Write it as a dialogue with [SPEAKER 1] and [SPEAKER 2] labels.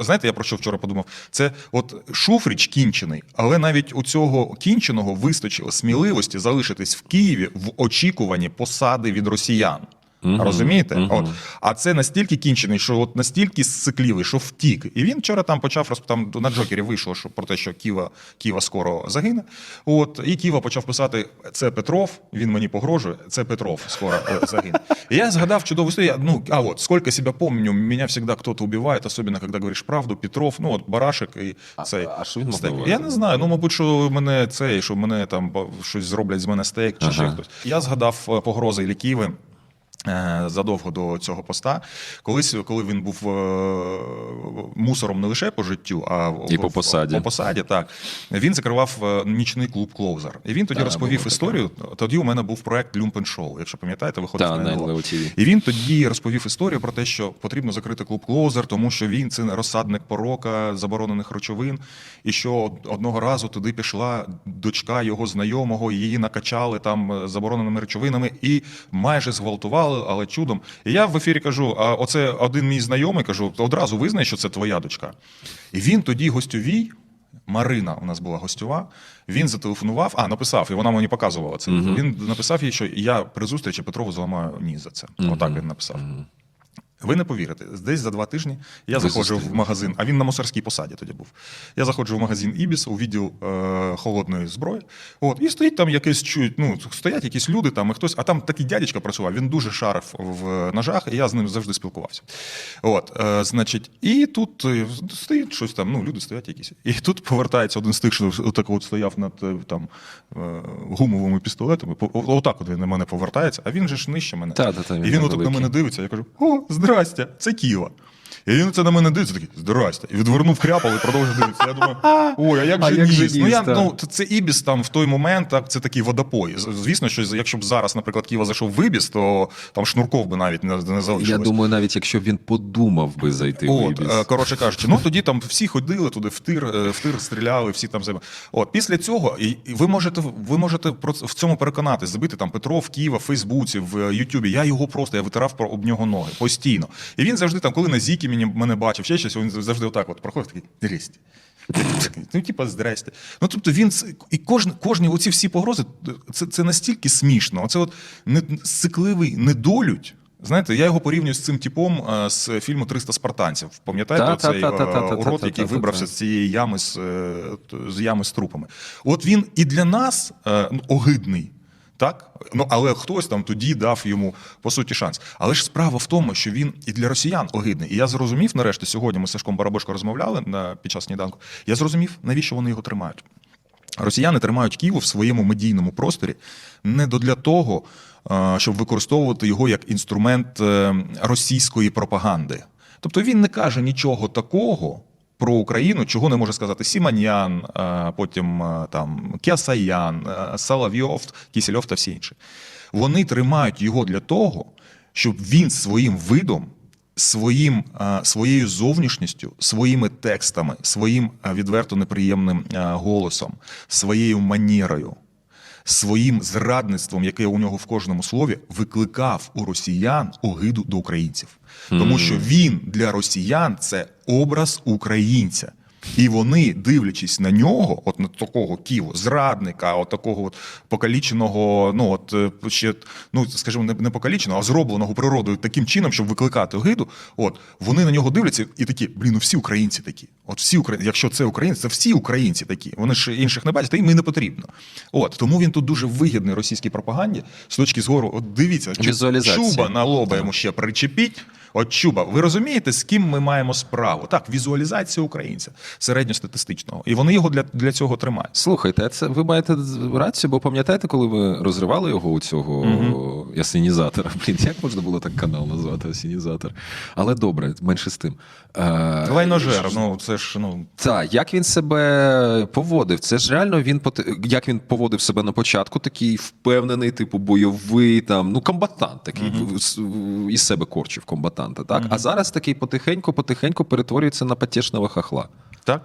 [SPEAKER 1] Знаєте, я про що вчора подумав? Це от Шуфрич кінчений, але навіть у цього кінченого вистачило сміливості залишитись в Києві в очікуванні посади від росіян. Розумієте? От. А це настільки кінчений, що от настільки сциклівий, що втік. І він вчора там почав розп... там на Джокері вийшло що про те, що Ківа, Ківа скоро загине. От і Ківа почав писати: це Петров, він мені погрожує, це Петров скоро е, загине. І я згадав чудову історію. Ну, а от скільки себе помню, мене завжди хтось убиває, особливо коли говориш правду. Петров, ну от Барашек і цей.
[SPEAKER 2] а що він
[SPEAKER 1] стейк. Я не знаю. Ну, мабуть, що мене цей, що мене там щось зроблять з мене стейк чи ще хтось. Я згадав е, погрози Іллі Києви. Е, Задовго до цього поста, колись, коли він був е, мусором не лише по життю, а в-
[SPEAKER 2] по посаді.
[SPEAKER 1] по посаді, так він закривав е, нічний клуб Клоузер. І він тоді
[SPEAKER 2] Так,
[SPEAKER 1] розповів
[SPEAKER 2] було таке.
[SPEAKER 1] історію. Тоді у мене був проект Люмпен Шоу. Якщо пам'ятаєте, виходить
[SPEAKER 2] Та,
[SPEAKER 1] на НЛО. І він тоді розповів історію про те, що потрібно закрити клуб Клоузер, тому що він це розсадник порока, заборонених речовин, і що одного разу туди пішла дочка його знайомого, її накачали там забороненими речовинами і майже зґвалтували, але чудом. І я в ефірі кажу: а оце один мій знайомий, кажу, одразу визнай, що це твоя дочка. І він тоді гостьовій. Марина у нас була гостьова. Він зателефонував, а написав, і вона мені показувала це. Він написав їй, що я при зустрічі Петрову зламаю ніс за це. Отак він написав. Ви не повірите, десь за два тижні я заходжу в магазин, а він на мусорській посаді тоді був. Я заходжу в магазин Ібіс у відділ е, холодної зброї. От, і стоїть там якийсь чують, ну, стоять якісь люди, там і хтось, а там такий дядечка працював, він дуже шарив в ножах, і я з ним завжди спілкувався. От, е, значить, і тут е, стоїть щось там, ну, люди стоять якісь. І тут повертається один з тих, що отак от стояв над е, там, е, гумовими пістолетами. Отак от він на мене повертається, а він же ж нижче мене.
[SPEAKER 2] Та, та, та, він
[SPEAKER 1] і він отак на мене дивиться, я кажу: О, здрастя, це Ківа. І він це на мене дивиться, такий, здрастя. І відвернув кряпал і продовжив дивитися. Я думаю, ой, а як
[SPEAKER 2] А
[SPEAKER 1] же
[SPEAKER 2] як?
[SPEAKER 1] Ну, я, ну, це- Ібіс там в той момент, так, це такий водопой. Звісно, що якщо б зараз, наприклад, Ківа зайшов в Ібіс, то там шнурков би навіть не, не залишилось.
[SPEAKER 2] Я думаю, навіть якщо б він подумав би зайти в
[SPEAKER 1] От,
[SPEAKER 2] Ібіс.
[SPEAKER 1] е, коротше кажучи, ну тоді там всі ходили туди, в тир, е, в тир стріляли, всі там займа- От після цього, і, ви можете ви можете в цьому переконатись, забити там Петро в Києва, в Фейсбуці, в е, Ютубі. Я його просто я витирав про об нього ноги постійно. І він завжди там, коли на Зікі він мене бачив ще щось, він завжди отак от проходив, такий здрасте. Ну, типа, здрасте. Ну, тобто він і кожні, кожні оці всі погрози, це це настільки смішно. Оце от не, сикливий недолють. Знаєте, я його порівнюю з цим типом е, з фільму «300 спартанців. Пам'ятаєте цей урод, який вибрався з цієї ями з, е, з ями з трупами? От він і для нас е, ну, огидний. Так, ну але хтось там тоді дав йому по суті шанс. Але ж справа в тому, що він і для росіян огидний. І я зрозумів нарешті сьогодні. Ми з Сашком Барабошко розмовляли на під час сніданку. Я зрозумів, навіщо вони його тримають. Росіяни тримають Київ в своєму медійному просторі не для того, щоб використовувати його як інструмент е, російської пропаганди. Тобто він не каже нічого такого про Україну, чого не може сказати Сіманьян, е, потім е, там Кясаян, е, Соловйов, Кісельов та всі інші. Вони тримають його для того, щоб він своїм видом своїм, своєю зовнішністю, своїми текстами, своїм відверто неприємним голосом, своєю манірою, своїм зрадництвом, яке у нього в кожному слові, викликав у росіян огиду до українців. Тому що він для росіян це образ українця. І вони, дивлячись на нього, от на такого Ківу, зрадника, от такого от покаліченого, ну от е, ще, ну скажімо, не, не покаліченого, а зробленого природою таким чином, щоб викликати огиду. От вони на нього дивляться і такі, блін, ну всі українці такі. От всі українці, якщо це українці, це всі українці такі. Вони ж інших не бачать, та їм і не потрібно. От тому він тут дуже вигідний російській пропаганді з точки зору. От дивіться, чу- чуба на лоба йому ще причепіть. От чуба, ви розумієте, з ким ми маємо справу? Так, візуалізація українця середньостатистичного, і вони його для, для цього тримають.
[SPEAKER 2] Слухайте, це ви маєте рацію, бо пам'ятаєте, коли ви розривали його у цього асінізатора? Блін, як можна було так канал назвати асінізатор? Але добре, менше з тим. Е,
[SPEAKER 1] Лайножер, ну це ж ну
[SPEAKER 2] Так, як він себе поводив? Це ж реально він як він поводив себе на початку, такий впевнений, типу бойовий, там ну комбатант такий із себе корчив комбатанта. Так, а зараз такий потихеньку, потихеньку перетворюється на потішного хахла.
[SPEAKER 1] так.